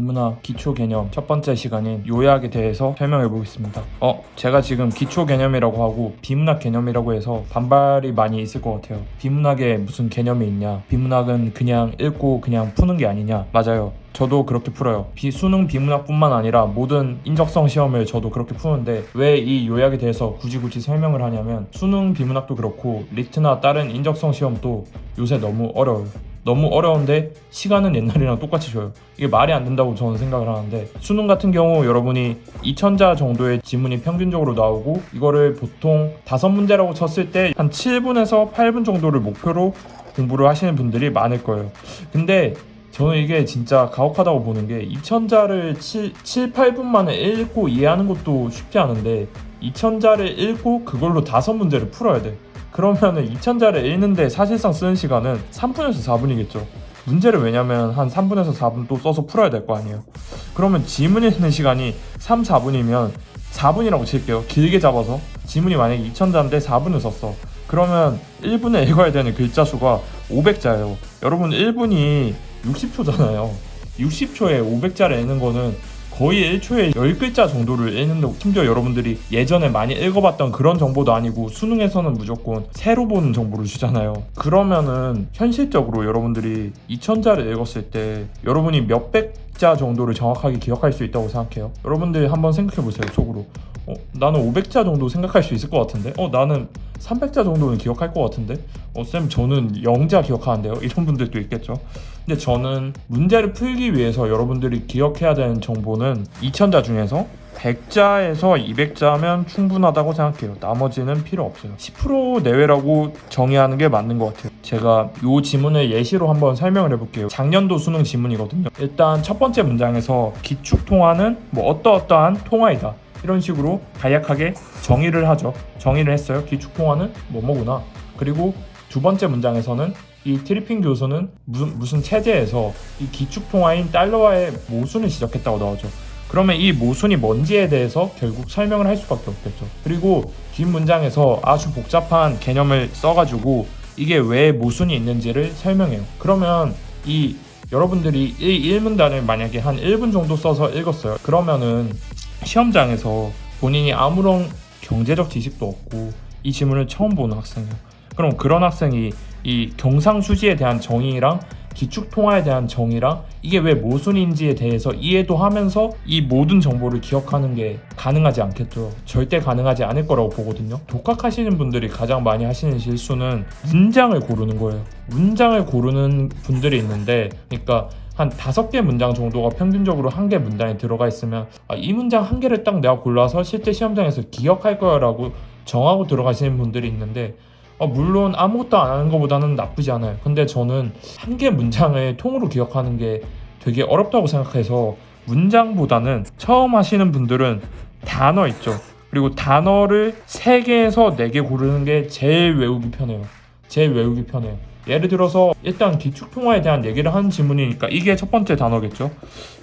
비문학 기초 개념 첫 번째 시간인 요약에 대해서 설명해 보겠습니다. 어, 제가 지금 기초 개념이라고 하고 비문학 개념이라고 해서 반발이 많이 있을 것 같아요. 비문학에 무슨 개념이 있냐? 비문학은 그냥 읽고 그냥 푸는 게 아니냐? 맞아요. 저도 그렇게 풀어요. 비, 수능 비문학뿐만 아니라 모든 인적성 시험을 저도 그렇게 푸는데 왜 이 요약에 대해서 굳이 굳이 설명을 하냐면 수능 비문학도 그렇고 리트나 다른 인적성 시험도 요새 너무 어려워요. 너무 어려운데 시간은 옛날이랑 똑같이 줘요. 이게 말이 안 된다고 저는 생각을 하는데 수능 같은 경우 여러분이 2000자 정도의 지문이 평균적으로 나오고 이거를 보통 다섯 문제라고 쳤을 때 한 7분에서 8분 정도를 목표로 공부를 하시는 분들이 많을 거예요. 근데 저는 이게 진짜 가혹하다고 보는 게 2000자를 7, 7 8분 만에 읽고 이해하는 것도 쉽지 않은데 2000자를 읽고 그걸로 다섯 문제를 풀어야 돼. 그러면은 2000자를 읽는데 사실상 쓰는 시간은 3분에서 4분이겠죠. 문제를 왜냐면 한 3분에서 4분 또 써서 풀어야 될 거 아니에요. 그러면 지문 읽는 시간이 3, 4분이면 4분이라고 칠게요. 길게 잡아서 지문이 만약에 2000자인데 4분을 썼어. 그러면 1분에 읽어야 되는 글자 수가 500자예요. 여러분 1분이 60초잖아요. 60초에 500자를 읽는 거는 거의 1초에 10글자 정도를 읽는다고 심지어 여러분들이 예전에 많이 읽어봤던 그런 정보도 아니고 수능에서는 무조건 새로 보는 정보를 주잖아요. 그러면은 현실적으로 여러분들이 2000자를 읽었을 때 여러분이 몇백 자 정도를 정확하게 기억할 수 있다고 생각해요? 여러분들 한번 생각해 보세요 속으로. 어, 나는 500자 정도 생각할 수 있을 것 같은데? 어 나는 300자 정도는 기억할 것 같은데 어 쌤 저는 0자 기억하는데요 이런 분들도 있겠죠 근데 저는 문제를 풀기 위해서 여러분들이 기억해야 되는 정보는 2000자 중에서 100자에서 200자면 충분하다고 생각해요. 나머지는 필요 없어요. 10% 내외라고 정의하는 게 맞는 것 같아요. 제가 이 지문을 예시로 한번 설명을 해볼게요. 작년도 수능 지문이거든요. 일단 첫 번째 문장에서 기축 통화는 뭐 어떠어떠한 통화이다. 이런 식으로 간략하게 정의를 하죠. 정의를 했어요. 기축 통화는 뭐뭐구나. 그리고 두 번째 문장에서는 이 트리핑 교수는 무슨, 무슨 체제에서 이 기축 통화인 달러와의 모순을 지적했다고 나오죠. 그러면 이 모순이 뭔지에 대해서 결국 설명을 할 수밖에 없겠죠. 그리고 뒷 문장에서 아주 복잡한 개념을 써가지고 이게 왜 모순이 있는지를 설명해요. 그러면 이 여러분들이 이 1문단을 만약에 한 1분 정도 써서 읽었어요. 그러면은 시험장에서 본인이 아무런 경제적 지식도 없고 이 지문을 처음 보는 학생이에요. 그럼 그런 학생이 이 경상수지에 대한 정의랑 기축 통화에 대한 정의랑 이게 왜 모순인지에 대해서 이해도 하면서 이 모든 정보를 기억하는 게 가능하지 않겠죠. 절대 가능하지 않을 거라고 보거든요. 독학하시는 분들이 가장 많이 하시는 실수는 문장을 고르는 거예요. 문장을 고르는 분들이 있는데, 그러니까 한 다섯 개 문장 정도가 평균적으로 한 개 문장에 들어가 있으면 아, 이 문장 한 개를 딱 내가 골라서 실제 시험장에서 기억할 거야라고 정하고 들어가시는 분들이 있는데 어, 물론 아무것도 안 하는 것보다는 나쁘지 않아요. 근데 저는 한 개 문장을 통으로 기억하는 게 되게 어렵다고 생각해서 문장보다는 처음 하시는 분들은 단어 있죠. 그리고 단어를 세개에서 네개 고르는 게 제일 외우기 편해요. 제일 외우기 편해요. 예를 들어서 일단 기축 통화에 대한 얘기를 하는 지문이니까 이게 첫 번째 단어겠죠.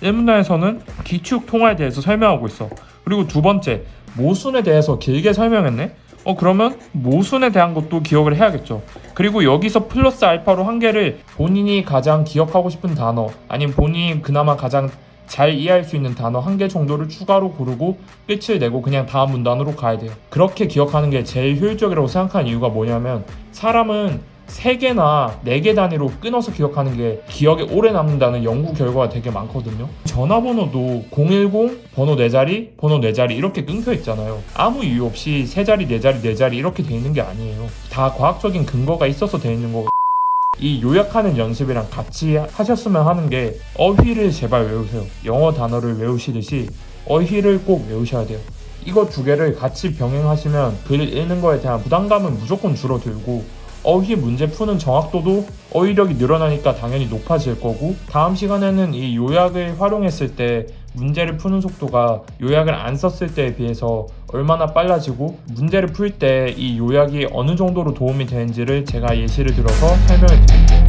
1문단에서는 기축 통화에 대해서 설명하고 있어. 그리고 두 번째 모순에 대해서 길게 설명했네. 어 그러면 모순에 대한 것도 기억을 해야겠죠. 그리고 여기서 플러스 알파로 한 개를 본인이 가장 기억하고 싶은 단어 아니면 본인이 그나마 가장 잘 이해할 수 있는 단어 한 개 정도를 추가로 고르고 끝을 내고 그냥 다음 문단으로 가야 돼요. 그렇게 기억하는 게 제일 효율적이라고 생각하는 이유가 뭐냐면 사람은 세 개나 네개 단위로 끊어서 기억하는 게 기억에 오래 남는다는 연구 결과가 되게 많거든요. 전화번호도 010 번호 네 자리, 번호 네 자리 이렇게 끊겨 있잖아요. 아무 이유 없이 세 자리, 네 자리, 네 자리 이렇게 돼 있는 게 아니에요. 다 과학적인 근거가 있어서 돼 있는 거고. 이 요약하는 연습이랑 같이 하셨으면 하는 게 어휘를 제발 외우세요. 영어 단어를 외우시듯이 어휘를 꼭 외우셔야 돼요. 이거 두 개를 같이 병행하시면 글 읽는 거에 대한 부담감은 무조건 줄어들고 어휘 문제 푸는 정확도도 어휘력이 늘어나니까 당연히 높아질 거고 다음 시간에는 이 요약을 활용했을 때 문제를 푸는 속도가 요약을 안 썼을 때에 비해서 얼마나 빨라지고 문제를 풀 때 이 요약이 어느 정도로 도움이 되는지를 제가 예시를 들어서 설명해 드릴게요.